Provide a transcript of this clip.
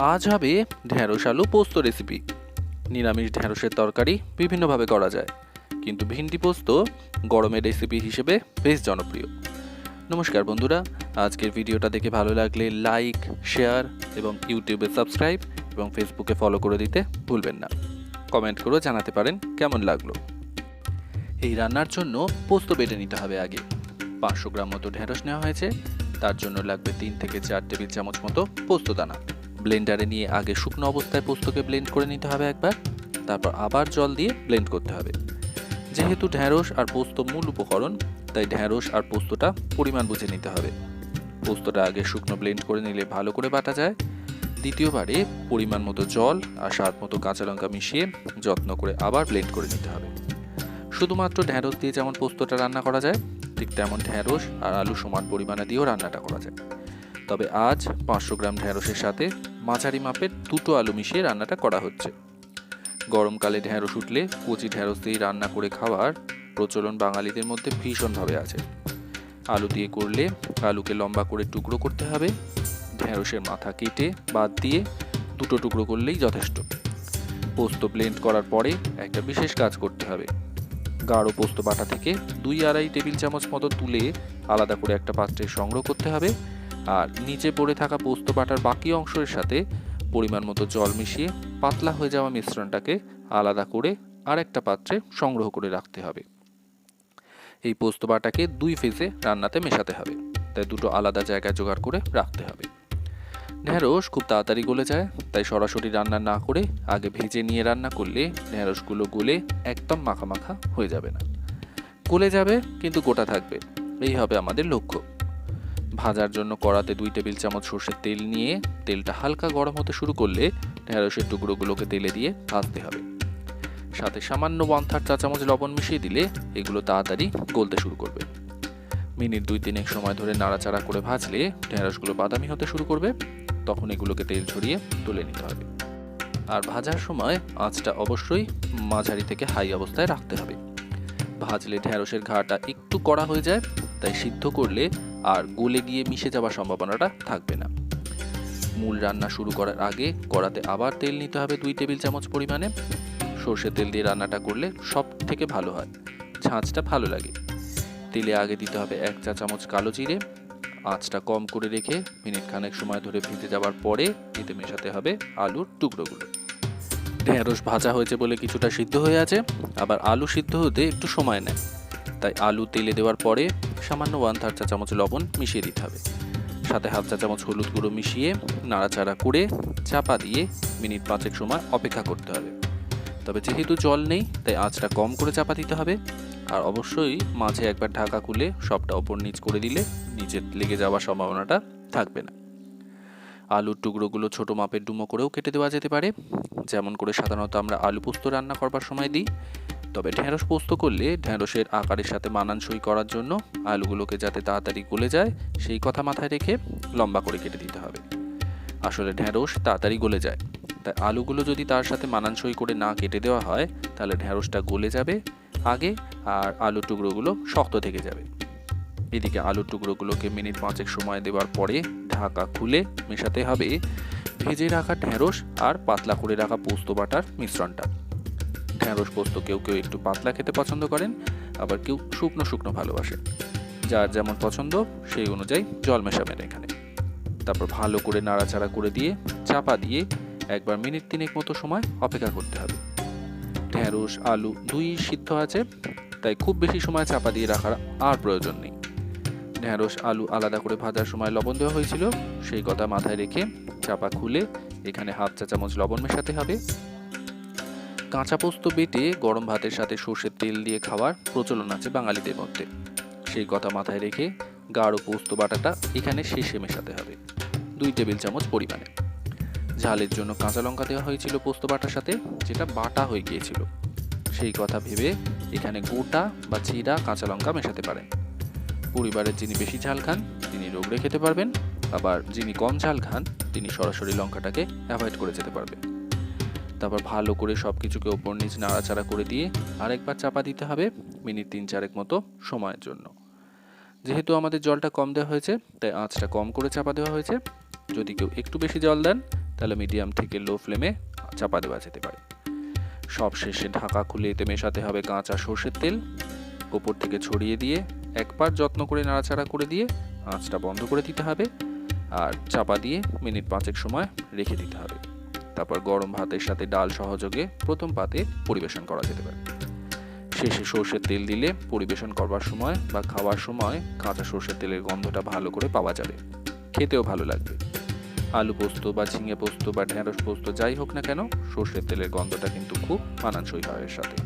আজ হবে ঢ্যাঁড়স আলু পোস্ত রেসিপি নিরামিষ ঢ্যাঁড়সের তরকারি বিভিন্নভাবে করা যায়, কিন্তু ভিন্ডি পোস্ত গরমের রেসিপি হিসেবে বেশ জনপ্রিয়। নমস্কার বন্ধুরা, আজকের ভিডিওটা দেখে ভালো লাগলে লাইক শেয়ার এবং ইউটিউবে সাবস্ক্রাইব এবং ফেসবুকে ফলো করে দিতে ভুলবেন না। কমেন্ট করেও জানাতে পারেন কেমন লাগল। এই রান্নার জন্য পোস্ত বেটে নিতে হবে আগে। পাঁচশো গ্রাম মতো ঢেঁড়স নেওয়া হয়েছে, তার জন্য লাগবে তিন থেকে চার টেবিল চামচ মতো পোস্ত দানা। ব্লেন্ডারে নিয়ে আগে শুকনো অবস্থায় পোস্তকে ব্লেন্ড করে নিতে হবে একবার, তারপর আবার জল দিয়ে ব্লেন্ড করতে হবে। যেহেতু ঢ্যাঁড়স আর পোস্ত মূল উপকরণ, তাই ঢ্যাঁড়স আর পোস্তটা পরিমাণ বুঝে নিতে হবে। পোস্তটা আগে শুকনো ব্লেন্ড করে নিলে ভালো করে বাটা যায়। দ্বিতীয়বারে পরিমাণ মতো জল আর স্বাদ মতো কাঁচা লঙ্কা মিশিয়ে যত্ন করে আবার ব্লেন্ড করে নিতে হবে। শুধুমাত্র ঢ্যাঁড়স দিয়ে যেমন পোস্তটা রান্না করা যায়, ঠিক তেমন ঢ্যাঁড়স আর আলু সমান পরিমাণে দিয়েও রান্নাটা করা যায়। তবে আজ পাঁচশো গ্রাম ঢ্যাঁড়সের সাথে মাঝারি মাপের দুটো আলু মিশিয়ে রান্নাটা করা হচ্ছে। গরমকালে ঢ্যাঁড়স উঠলে কচি ঢ্যাঁড়স দিয়ে রান্না করে খাওয়ার প্রচলন বাঙালিদের মধ্যে ভীষণভাবে আছে। আলু দিয়ে করলে আলুকে লম্বা করে টুকরো করতে হবে। ঢ্যাঁড়সের মাথা কেটে বাদ দিয়ে দুটো টুকরো করলেই যথেষ্ট। পোস্ত ব্লেন্ড করার পরে একটা বিশেষ কাজ করতে হবে। গাঢ় পোস্ত বাটা থেকে দুই আড়াই টেবিল চামচ মতো তুলে আলাদা করে একটা পাত্রে সংগ্রহ করতে হবে। আর নিচে পড়ে থাকা পোস্ত বাটার বাকি অংশের সাথে পরিমাণ মতো জল মিশিয়ে পাতলা হয়ে যাওয়া মিশ্রণটাকে আলাদা করে আর একটা পাত্রে সংগ্রহ করে রাখতে হবে। এই পোস্ত বাটাকে দুই ফেজে রান্নাতে মেশাতে হবে। তাই দুটো আলাদা জায়গায় জোগাড় করে রাখতে হবে। ঢ্যাঁড়স খুব তাড়াতাড়ি গলে যায়, তাই সরাসরি রান্না না করে আগে ভেজে নিয়ে রান্না করলে ঢ্যাঁড়সগুলো গলে একদম মাখা মাখা হয়ে যাবে না। গলে যাবে, কিন্তু গোটা থাকবে। এই হবে আমাদের লক্ষ্য। ভাজার জন্য কড়াতে দুই টেবিল চামচ সর্ষের তেল নিয়ে তেলটা হালকা গরম হতে শুরু করলে ঢ্যাঁড়সের টুকরোগুলোকে তেলে দিয়ে ভাজতে হবে। সাথে সামান্য ওয়ান থার্ড চা চামচ লবণ মিশিয়ে দিলে এগুলো তাড়াতাড়ি গলতে শুরু করবে। মিনিট দুই তিনেক সময় ধরে নাড়াচাড়া করে ভাজলে ঢ্যাঁড়সগুলো বাদামি হতে শুরু করবে, তখন এগুলোকে তেল ছড়িয়ে তুলে নিতে হবে। আর ভাজার সময় আঁচটা অবশ্যই মাঝারি থেকে হাই অবস্থায় রাখতে হবে। ভাজলে ঢ্যাঁড়সের ঘাটা একটু কড়া হয়ে যায় তাই সিদ্ধ করলে আর গলে গিয়ে মিশে যাওয়ার সম্ভাবনাটা থাকবে না। মূল রান্না শুরু করার আগে কড়াতে আবার তেল নিতে হবে দুই টেবিল চামচ পরিমাণে। সর্ষে তেল দিয়ে রান্নাটা করলে সব থেকে ভালো হয়। ঝাঁঝটা ভালো লাগে। তেলে আগে দিতে হবে এক চা চামচ কালো জিরে। আঁচটা কম করে রেখে মিনিট খানেক সময় ধরে ভেজে যাওয়ার পরে এতে মেশাতে হবে আলুর টুকরোগুলো। ঢেঁড়স ভাজা হয়েছে বলে কিছুটা সিদ্ধ হয়ে আছে। আবার আলু সিদ্ধ হতে একটু সময় নেয়। তাই আলু তেলে দেওয়ার পরে সামান্য ওয়ান থার্ড চা চামচ লবণ মিশিয়ে দিতে হবে। সাথে হাফ চা চামচ হলুদ গুঁড়ো মিশিয়ে নাড়াচাড়া করে চাপা দিয়ে মিনিট পাঁচেক সময় অপেক্ষা করতে হবে। তবে যেহেতু জল নেই, তাই আঁচটা কম করে চাপা দিতে হবে। আর অবশ্যই মাঝে একবার ঢাকা খুলে সবটা ওপর নিচ করে দিলে নিচে লেগে যাওয়ার সম্ভাবনাটা থাকবে না। আলুর টুকরোগুলো ছোট মাপের ডুমো করেও কেটে দেওয়া যেতে পারে। যেমন করে সাধারণত আমরা আলু পোস্ত রান্না করবার সময় দিই। তবে ঢ্যাঁড়স পোস্ত করলে ঢ্যাঁড়সের আকারের সাথে মানানসই করার জন্য আলুগুলোকে যাতে তাড়াতাড়ি গলে যায়, সেই কথা মাথায় রেখে লম্বা করে কেটে দিতে হবে। আসলে ঢ্যাঁড়স তাড়াতাড়ি গলে যায়। তাই আলুগুলো যদি তার সাথে মানানসই করে না কেটে দেওয়া হয়, তাহলে ঢ্যাঁড়সটা গলে যাবে আগে আর আলুর টুকরোগুলো শক্ত থেকে যাবে। এদিকে আলুর টুকরোগুলোকে মিনিট পাঁচেক সময় দেওয়ার পরে ঢাকা খুলে মেশাতে হবে। ভেজে রাখা ঢ্যাঁড়স আর পাতলা করে রাখা পোস্ত বাটার মিশ্রণটা। ঢ্যাঁড়স পোস্ত কেউ কেউ একটু পাতলা খেতে পছন্দ করেন, আবার কেউ শুকনো শুকনো ভালোবাসেন যার যেমন পছন্দ, সেই অনুযায়ী জল মেশাবেন এখানে। তারপর ভালো করে নাড়াচাড়া করে দিয়ে, চাপা দিয়ে একবার মিনিট তিনেক মতো সময় অপেক্ষা করতে হবে। ঢ্যাঁড়স আলু দুই সিদ্ধ আছে, তাই খুব বেশি সময় চাপা দিয়ে রাখার আর প্রয়োজন নেই। ঢ্যাঁড়স আলু আলাদা করে ভাজার সময় লবণ দেওয়া হয়েছিল, সেই কথা মাথায় রেখে চাপা খুলে এখানে হাফ চা চামচ লবণ মেশাতে হবে। কাঁচা পোস্ত বেটে গরম ভাতের সাথে সর্ষের তেল দিয়ে খাওয়ার প্রচলন আছে বাঙালিদের মধ্যে। সেই কথা মাথায় রেখে গাঢ় পোস্ত বাটাটা এখানে শেষে মেশাতে হবে। দুই টেবিল চামচ পরিমাণে। ঝালের জন্য কাঁচা লঙ্কা দেওয়া হয়েছিল পোস্ত বাটার সাথে, যেটা বাটা হয়ে গিয়েছিল। সেই কথা ভেবে এখানে গোটা বা চিরা কাঁচা লঙ্কা মেশাতে পারেন। পরিবারের যিনি বেশি ঝাল খান, তিনি রোগড়ে খেতে পারবেন। আবার যিনি কম ঝাল খান, তিনি সরাসরি লঙ্কাটাকে অ্যাভয়েড করে যেতে পারবেন। তারপর ভালো করে সব কিছুকে ওপর নিচ নাড়াচাড়া করে দিয়ে আরেকবার চাপা দিতে হবে মিনিট তিন চারেক মতো সময়ের জন্য। যেহেতু আমাদের জলটা কম দেওয়া হয়েছে, তাই আঁচটা কম করে চাপা দেওয়া হয়েছে। যদি কেউ একটু বেশি জল দেন, তাহলে মিডিয়াম থেকে লো ফ্লেমে চাপা দেওয়া যেতে পারে। সব শেষে ঢাকা খুলে এতে মেশাতে হবে কাঁচা সর্ষের তেল। ওপর থেকে ছড়িয়ে দিয়ে একবার যত্ন করে নাড়াচাড়া করে দিয়ে আঁচটা বন্ধ করে দিতে হবে। আর চাপা দিয়ে মিনিট পাঁচেক সময় রেখে দিতে হবে। তারপর গরম ভাতের সাথে ডাল সহযোগে প্রথম পাতে পরিবেশন করা যেতে পারে। শেষে সর্ষের তেল দিলে পরিবেশন করবার সময় বা খাওয়ার সময় কাঁচা সর্ষের তেলের গন্ধটা ভালো করে পাওয়া যাবে। খেতেও ভালো লাগবে। আলু পোস্ত বা ঝিঙে পোস্ত বা ঢেঁড়স পোস্ত যাই হোক না কেন, সর্ষের তেলের গন্ধটা কিন্তু খুব মানানসই হয় এর সাথে।